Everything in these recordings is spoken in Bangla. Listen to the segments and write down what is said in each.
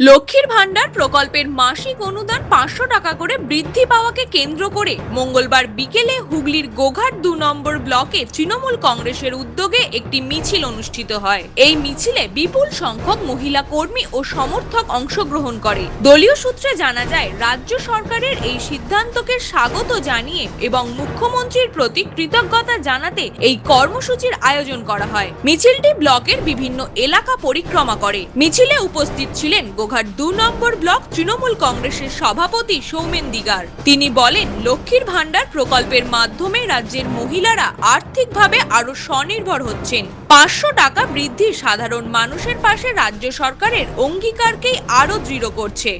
লক্ষ্মীর ভাণ্ডার প্রকল্পের মাসিক অনুদান পাঁচশো টাকা করে বৃদ্ধি পাওয়াকে কেন্দ্র করে মঙ্গলবার বিকেলে হুগলির গোঘাট দু নম্বর ব্লকে তৃণমূল কংগ্রেসের উদ্যোগে একটি মিছিল অনুষ্ঠিত হয়। এই মিছিলে বিপুল সংখ্যক মহিলা কর্মী ও সমর্থক অংশগ্রহণ করে। দলীয় সূত্রে জানা যায়, রাজ্য সরকারের এই সিদ্ধান্তকে স্বাগত জানিয়ে এবং মুখ্যমন্ত্রীর প্রতি কৃতজ্ঞতা জানাতে এই কর্মসূচির আয়োজন করা হয়। মিছিলটি ব্লকের বিভিন্ন এলাকা পরিক্রমা করে। মিছিলে উপস্থিত ছিলেন গোঘাট দু নম্বর ব্লক তৃণমূল কংগ্রেসের সভাপতি সৌমেন দিগার। তিনি বলেন, লক্ষ্মীর ভাণ্ডার প্রকল্পের মাধ্যমে রাজ্যের মহিলারা আর্থিকভাবে আরও স্বনির্ভর হচ্ছেন। পাঁচশো টাকা বৃদ্ধি সাধারণ মানুষের পাশে রাজ্য সরকারের অঙ্গীকারকেই আরও দৃঢ় করছে।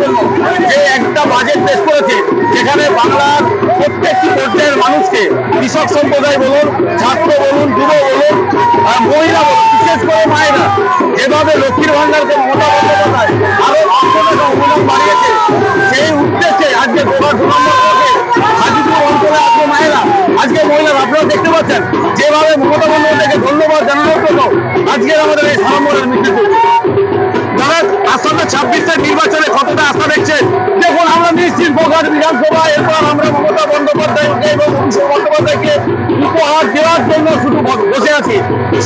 জন্য একটা বাজেট পেশ করেছে, যেখানে বাংলার প্রত্যেকটি কৃষক সম্প্রদায় বলুন, ছাত্র বলুন, যুব বলুন, আর মহিলা বলুন, বিশেষ করে মায়েরা, যেভাবে লক্ষ্মীর ভান্ডারকে বন্দ্যোপাধ্যায় আরও বাড়িয়েছে, সেই উদ্দেশ্যে আজকে আজকে আজকে আপনারা দেখতে পাচ্ছেন, যেভাবে মমতা বন্দ্যোপাধ্যায়কে ধন্যবাদ জানানোর জন্য আজকের আমাদের এই সারামরের মিছিল। যারা আসন্ন ছাব্বিশের নির্বাচনে কতটা আস্থা দেখছেন, দেখুন, আমরা নিশ্চিত বোকার বিধানসভা, এরপর এবং অভিষেক বন্দ্যোপাধ্যায়কে উপহার দেওয়ার জন্য শুধু বসে আছি।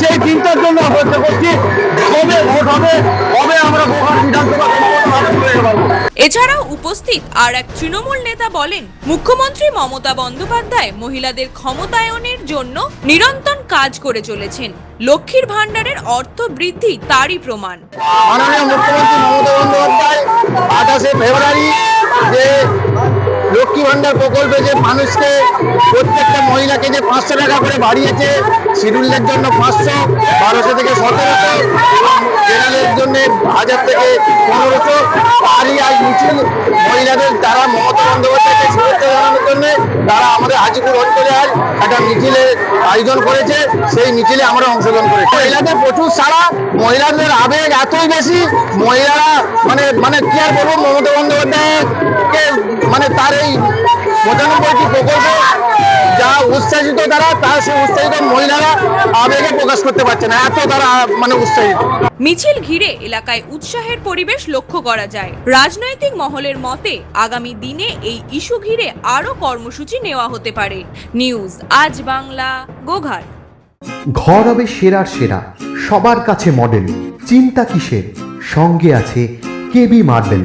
সেই চিন্তার জন্য অপেক্ষা করছি কবে ভোট হবে কবে আমরা বিধানসভা এছাড়াও উপস্থিত আর এক তৃণমূল নেতা বলেন মুখ্যমন্ত্রী মমতা বন্দ্যোপাধ্যায় মহিলাদের ক্ষমতায়নের জন্য নিরন্তর কাজ করে চলেছেন। লক্ষ্মীর ভাণ্ডারের অর্থ বৃদ্ধি তারই প্রমাণ। মাননীয় মুখ্যমন্ত্রী মমতা বন্দ্যোপাধ্যায় আঠাশে ফেব্রুয়ারি যে ভান্ডার প্রকল্পে যে মানুষকে প্রত্যেকটা মহিলাকে যে পাঁচশো টাকা করে বাড়িয়েছে, শিডিউলের জন্য পাঁচশো, বারোশো থেকে সতেরোশো, জেনারেলের জন্য হাজার থেকে পনেরোশো তারই আজ মিছিল মহিলাদের তারা মমতা বন্দ্যোপাধ্যায়কে শুভেচ্ছা জানানোর জন্য তারা আমাদের হাজিপুর অঞ্চলে আজ একটা মিছিলের আয়োজন করেছে। সেই মিছিলে আমরা অংশগ্রহণ করেছি। মহিলাদের প্রচুর সারা মহিলাদের আবেগ এতই বেশি, মহিলারা মানে মানে কি আর বলব, মমতা বন্দ্যোপাধ্যায়কে মানে তার এই পঁচানব্বইটি প্রকল্পে যা উৎসাহিত তারা তার সেই উৎসাহিত মহিলারা আবেগে প্রকাশ করতে পারছে না এত তারা মানে উৎসাহিত। মিছিল ঘিরে এলাকায় উৎসাহের পরিবেশ লক্ষ্য করা যায়। রাজনৈতিক মহলের মতে আগামী দিনে এই ইস্যু ঘিরে আরও কর্মসূচি নেওয়া হতে পারে। নিউজ আজ বাংলা গোঘাট। ঘর হবে সেরার সেরা সবার কাছে মডেল চিন্তা কিসের? সঙ্গে আছে কেবি মার্বেল।